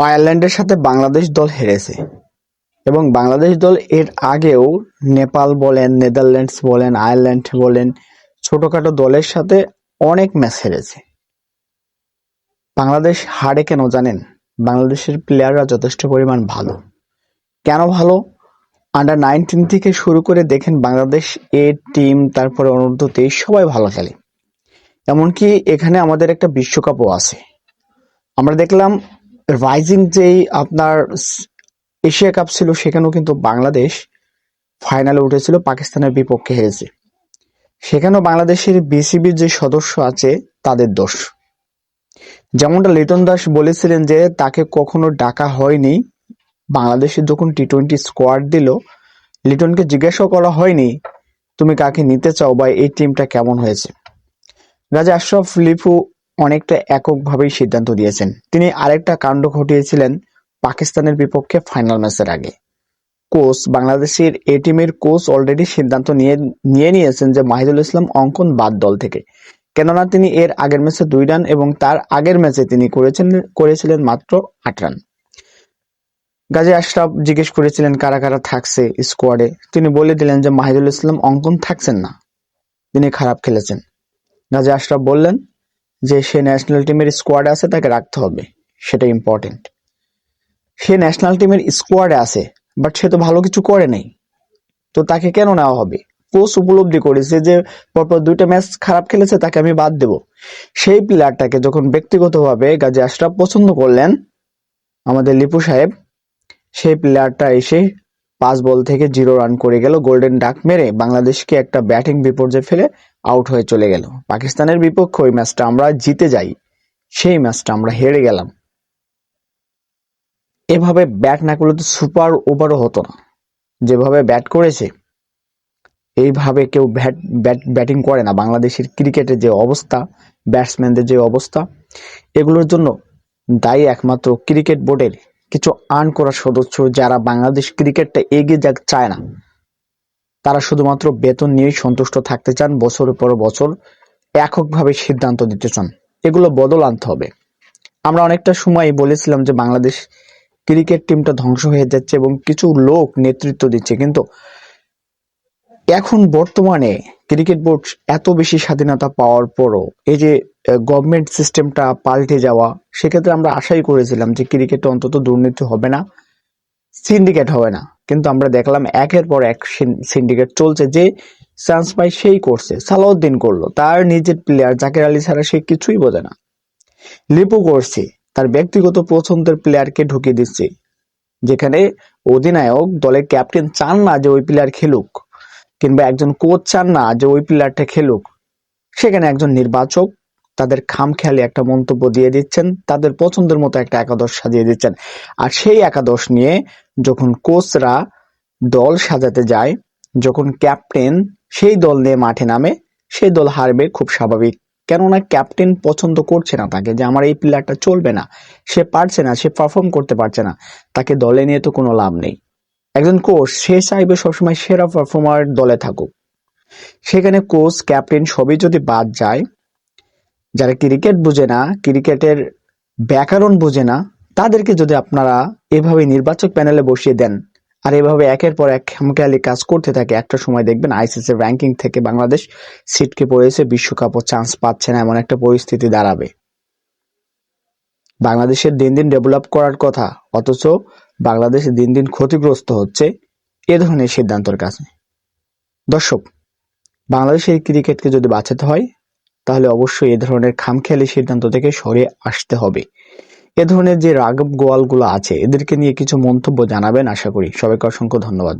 আয়ারল্যান্ডের সাথে বাংলাদেশ দল হেরেছে এবং বাংলাদেশ দল এর আগেও নেপাল বলেন, নেদারল্যান্ডস বলেন, আয়ারল্যান্ড বলেন, ছোটখাটো দলের সাথে অনেক ম্যাচ হেরেছে। বাংলাদেশ হারে কেন জানেন? বাংলাদেশের প্লেয়াররা যথেষ্ট পরিমাণ ভালো। কেন ভালো? আন্ডার নাইনটিন থেকে শুরু করে দেখেন বাংলাদেশ এ টিম তারপরে অনূর্ধ্ব তেইশ, সবাই ভালো খেলে। এমনকি এখানে আমাদের একটা বিশ্বকাপও আছে। আমরা দেখলাম রাইজিং যেই আপনার এশিয়া কাপ ছিল, সেখানেও কিন্তু বাংলাদেশ ফাইনালে উঠেছিল, পাকিস্তানের বিপক্ষে হেরেছে। সেখানেও বাংলাদেশের বিসিবির যে সদস্য আছে, তাদের দোষ। যেমনটা লিটন দাস বলেছিলেন যে, তাকে কখনো ডাকা হয়নি বাংলাদেশে যখন টি টোয়েন্টি স্কোয়াড দিল, লিটনকে জিজ্ঞাসাও করা হয়নি, তুমি কাকে নিতে চাও বা এই টিমটা কেমন হয়েছে? রাজা আশরাফ লিপু অনেকটা এককভাবেই সিদ্ধান্ত দিয়েছেন। তিনি আরেকটা কাণ্ড ঘটিয়েছিলেন পাকিস্তানের বিপক্ষে ফাইনাল ম্যাচের আগে। কোচ, বাংলাদেশের এ টিমের কোচ অলরেডি সিদ্ধান্ত নিয়ে নিয়ে নিয়েছেন যে মাহিদুল ইসলাম অঙ্কন বাদ দল থেকে। কেননা তিনি এর আগের ম্যাচে দুই রান এবং তার আগের ম্যাচে তিনি করেছেন, করেছিলেন মাত্র আট রান। গাজী আশরাফ জিজ্ঞেস করেছিলেন, কারা কারা থাকছে স্কোয়াডে তিনি বলে দিলেন যে, মাহিদুল ইসলাম অঙ্কন থাকছেন না। তিনি খারাপ খেলেছেন। গাজী আশরাফ বললেন যে সে ন্যাশনাল টিমের স্কোয়াডে আছে, তাকে রাখতে হবে। সেটা ইম্পর্টেন্ট সে ন্যাশনাল টিমের স্কোয়াডে আছে বাট সে তো ভালো কিছু করে নাই। তো তাকে কেন নেওয়া হবে? কোচ উপলব্ধি করেছে যে পরপর দুইটা ম্যাচ খারাপ খেলেছে, তাকে আমি বাদ দেব। সেই প্লেয়ারটাকে যখন ব্যক্তিগতভাবে গাজী আশরাফ পছন্দ করলেন, আমাদের লিপু সাহেব, সেই প্লেয়ারটা এসে পাঁচ বল থেকে জিরো রান করে গেল গোল্ডেন ডাক মেরে বাংলাদেশকে একটা ব্যাটিং বিপর্যয় ফেলে আউট হয়ে চলে গেল। পাকিস্তানের বিপক্ষে ওই ম্যাচটা আমরা জিতে যাই, সেই ম্যাচটা আমরা হেরে গেলাম। এভাবে ব্যাট না করলে তো সুপার ওভারও হতো না। যেভাবে ব্যাট করেছে, এইভাবে কেউ ব্যাট ব্যাট, ব্যাটিং করে না। বাংলাদেশের ক্রিকেটের যে অবস্থা, ব্যাটসম্যানদের যে অবস্থা, এগুলোর জন্য দায়ী একমাত্র ক্রিকেট বোর্ডের কিছু আর্ন করা সদস্য যারা বাংলাদেশ ক্রিকেটটা এগিয়ে যাক চায় না। তারা শুধুমাত্র বেতন নিয়েই সন্তুষ্ট থাকতে চান বছরের পর বছর, এককভাবে সিদ্ধান্ত দিতে চান। এগুলো বদল আনতে হবে। আমরা অনেকটা সময় বলেছিলাম যে বাংলাদেশ ক্রিকেট টিমটা ধ্বংস হয়ে যাচ্ছে এবং কিছু লোক নেতৃত্ব দিচ্ছে, কিন্তু এখন বর্তমানে ক্রিকেট বোর্ড এত বেশি স্বাধীনতা পাওয়ার পরও এই যে গভর্নমেন্ট সিস্টেমটা পাল্টে যাওয়া, সেক্ষেত্রে আমরা আশাই করেছিলাম যে ক্রিকেটে অন্তত দুর্নীতি হবে না সিন্ডিকেট হবে না। কিন্তু আমরা দেখলাম একের পর এক সিন্ডিকেট চলছে যে চান্স পাই সেই করছে, সালাউদ্দিন করল, তার নিজের প্লেয়ার জাকের আলী ছাড়া সে কিছুই বোঝে না। লিপু করছে, তার ব্যক্তিগত পছন্দের প্লেয়ারকে ঢুকিয়ে দিচ্ছে, যেখানে অধিনায়ক দলের ক্যাপ্টেন চান না যে ওই প্লেয়ার খেলুক, কিংবা একজন কোচ চান না যে ওই প্লেয়ারটা খেলুক। সেখানে একজন নির্বাচক তাদের খামখেয়ালি একটা মন্তব্য দিয়ে দিচ্ছেন, তাদের পছন্দের মতো একটা একাদশ সাজিয়ে দিচ্ছেন। আর সেই একাদশ নিয়ে যখন কোচরা দল সাজাতে যায়, যখন ক্যাপ্টেন সেই দল নিয়ে মাঠে নামে, সেই দল হারবে খুব স্বাভাবিক। কেননা ক্যাপ্টেন পছন্দ করছে না তাকে যে আমার এই প্লেয়ারটা চলবে না। সে পারছে না, সে পারফর্ম করতে পারছে না। তাকে দলে নিয়ে তো কোনো লাভ নেই। একজন কোচ, সে চাইবে সবসময় সেরা পারফর্মার দলে থাকুক। সেখানে কোচ, ক্যাপ্টেন সবই যদি বাদ যায় যারা ক্রিকেট বুঝে না, ক্রিকেটের ব্যাকরণ বুঝে না, তাদেরকে যদি আপনারা এভাবে নির্বাচক প্যানেলে বসিয়ে দেন, আর এভাবে একের পর এক খামখেয়ালি কাজ করতে থাকে, একটা সময় দেখবেন আইসিসি র্যাঙ্কিং থেকে বাংলাদেশ সিটকে পড়েছে, বিশ্বকাপও চান্স পাচ্ছে না, এমন একটা পরিস্থিতি দাঁড়াবে। বাংলাদেশের দিন দিন ডেভেলপ করার কথা, অথচ বাংলাদেশ দিন দিন ক্ষতিগ্রস্ত হচ্ছে, এ ধরনের সিদ্ধান্তের কাছে দর্শক, বাংলাদেশের ক্রিকেটকে যদি বাঁচাতে হয় তাহলে অবশ্যই এ ধরনের খামখেয়ালি সিদ্ধান্ত থেকে সরে আসতে হবে। এ ধরনের যে রাগব গোয়ালগুলো আছে, এদেরকে নিয়ে কিছু মন্তব্য জানাবেন আশা করি। সবাইকে অসংখ্য ধন্যবাদ।